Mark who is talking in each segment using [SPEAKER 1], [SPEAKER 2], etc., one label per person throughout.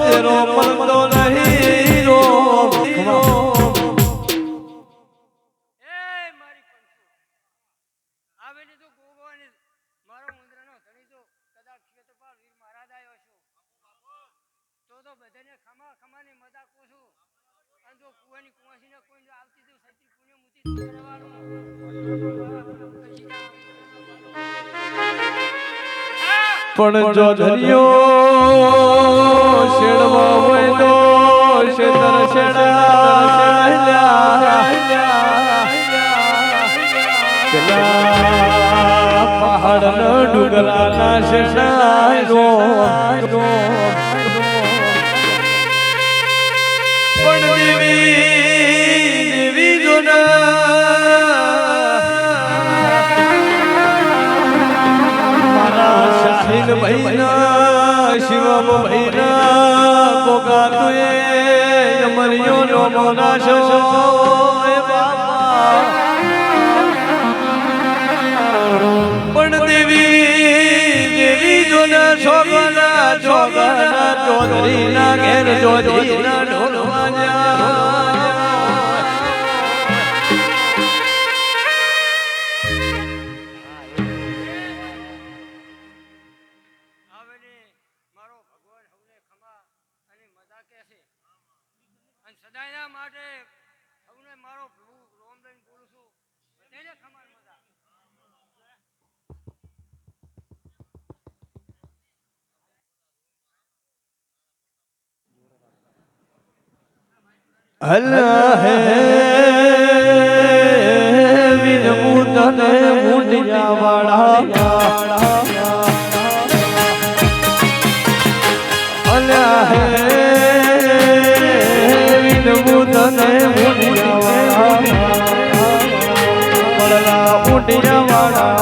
[SPEAKER 1] તેરો નહીં રો
[SPEAKER 2] બધાને ખમા ખમાની મજા કોશું અને જો કુવાની કુવાસીને કોઈ આવતી તો સતી પુણ્ય મુતી કરવાનું
[SPEAKER 1] પણ જો ધરિયો ડુગરાના શેષાય રો પણ દેવી દેવી જોના મારા શાહીન ભાઈના, શિવમ ભાઈના કોકા તુએ મરિયો નો મોના છોગના છોગના ચોધરીના ઘેર
[SPEAKER 2] સદાયના માટે હવને મારો પ્રભુ રોમ બોલું છું. ખબર
[SPEAKER 1] અલ્લાહ વિન મુદને મુંડિયા વાળા અલ્લાહ વિન મુદને મુંડિયા વાળા મુંડિયા વાળા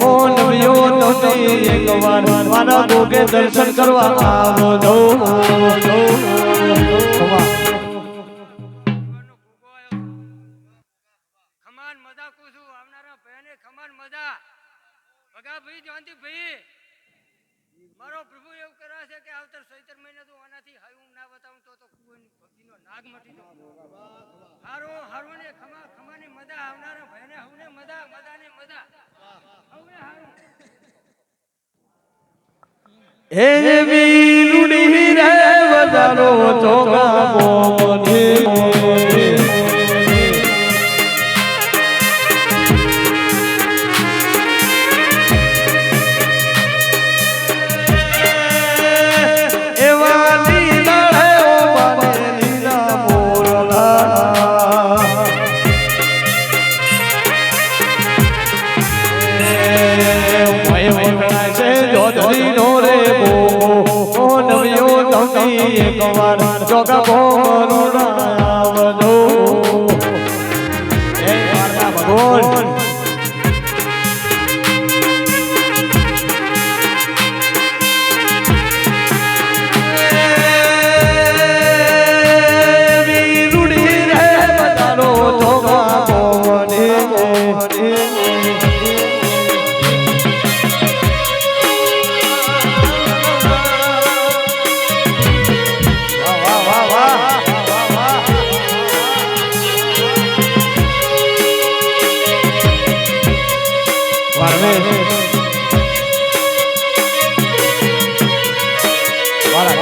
[SPEAKER 1] ઓ એકવાર
[SPEAKER 2] ભાઈ મારો પ્રભુ એવું કરે છે કે આવતર સૈતર મહિને તો આનાથી હાયું ના બતાવું, તો નાગ મટી જાય હારો હારો ને ખમા, ખમાની મજા, આવનારા ભયને હવને મજા, મજાને મજા. હવને હારું.
[SPEAKER 1] એવી રૂડી રે બજારો ચોગા ગોપને એવા લીલા હે ઓ તમે એકવાર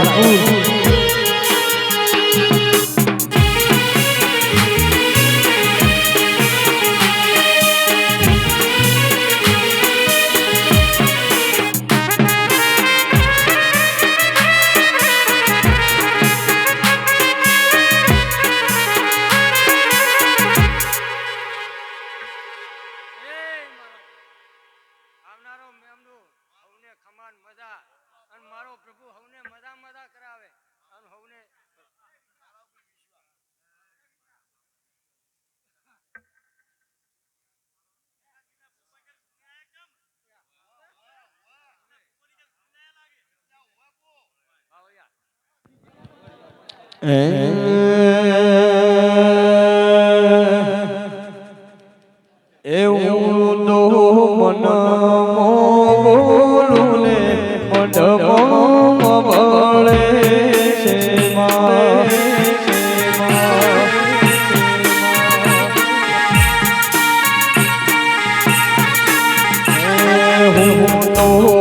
[SPEAKER 1] saúde.
[SPEAKER 2] પ્રભુ હવને મજા મજા કરાવે અને હવને હે?
[SPEAKER 1] Oh.